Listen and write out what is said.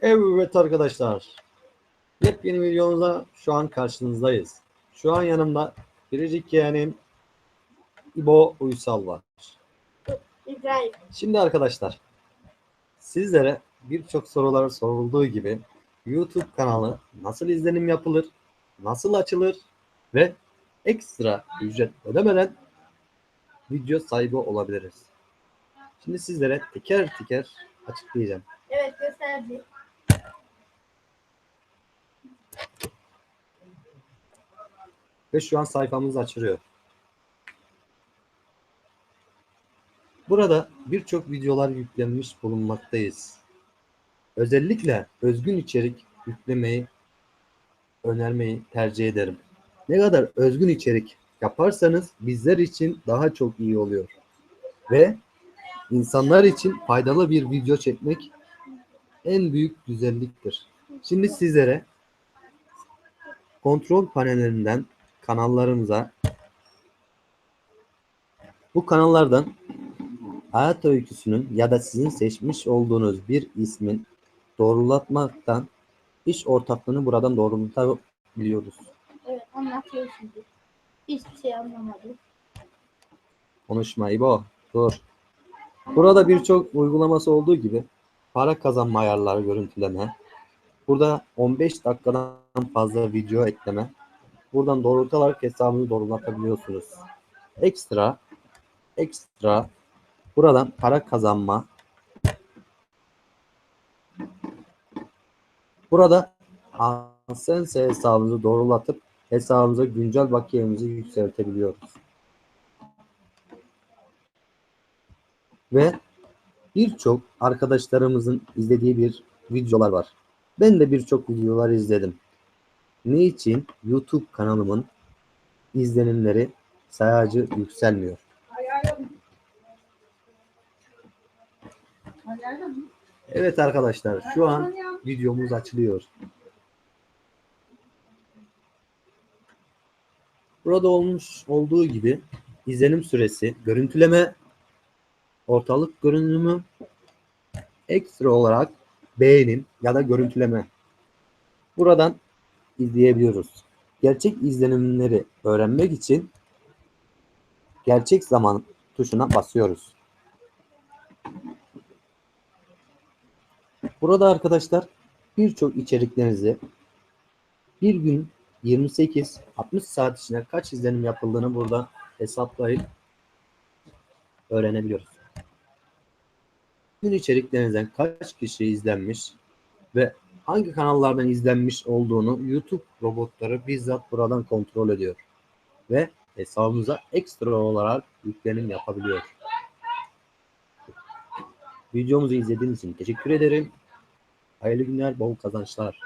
Evet arkadaşlar. Yepyeni videomuzda şu an karşınızdayız. Şu an yanımda biricik yeğenim İbo Uysal var. İbrahim. Şimdi arkadaşlar sizlere birçok sorular sorulduğu gibi YouTube kanalı nasıl izlenim yapılır, nasıl açılır ve ekstra ücret ödemeden video sahibi olabiliriz. Şimdi sizlere teker teker açıklayacağım. Evet gösterdi. Ve şu an sayfamız açılıyor. Burada birçok videolar yüklenmiş bulunmaktayız. Özellikle özgün içerik yüklemeyi önermeyi tercih ederim. Ne kadar özgün içerik yaparsanız bizler için daha çok iyi oluyor. Ve insanlar için faydalı bir video çekmek en büyük güzelliktir. Şimdi sizlere kontrol panellerinden kanallarımıza bu kanallardan hayat öyküsünün ya da sizin seçmiş olduğunuz bir ismin doğrulatmaktan iş ortaklığını buradan doğrulatabiliyoruz. Evet anlatıyor şimdi. Hiçbir şey anlamadım. Konuşma İbo. Dur. Burada birçok uygulaması olduğu gibi para kazanma ayarları görüntüleme. Burada 15 dakikadan fazla video ekleme. Buradan doğrultarak hesabını doğrulatabiliyorsunuz. Ekstra ekstra buradan para kazanma. Burada AdSense hesabınızı doğrulatıp hesabınıza güncel bakiyemizi yükseltebiliyoruz. Ve birçok arkadaşlarımızın izlediği bir videolar var. Ben de birçok videolar izledim. Niçin YouTube kanalımın izlenimleri sayacı yükselmiyor? Evet arkadaşlar şu an videomuz açılıyor. Burada olmuş olduğu gibi izlenim süresi, görüntüleme, ortalık görünümü, ekstra olarak beğenim ya da görüntüleme. Buradan izleyebiliyoruz. Gerçek izlenimleri öğrenmek için gerçek zaman tuşuna basıyoruz. Burada arkadaşlar birçok içeriklerinizi bir gün 28-60 saat içinde kaç izlenim yapıldığını burada hesaplayıp öğrenebiliyoruz. Gün içeriklerinizden kaç kişi izlenmiş ve hangi kanallardan izlenmiş olduğunu YouTube robotları bizzat buradan kontrol ediyor ve hesabımıza ekstra olarak yüklenim yapabiliyor. Videomuzu izlediğiniz için teşekkür ederim. Hayırlı günler, bol kazançlar.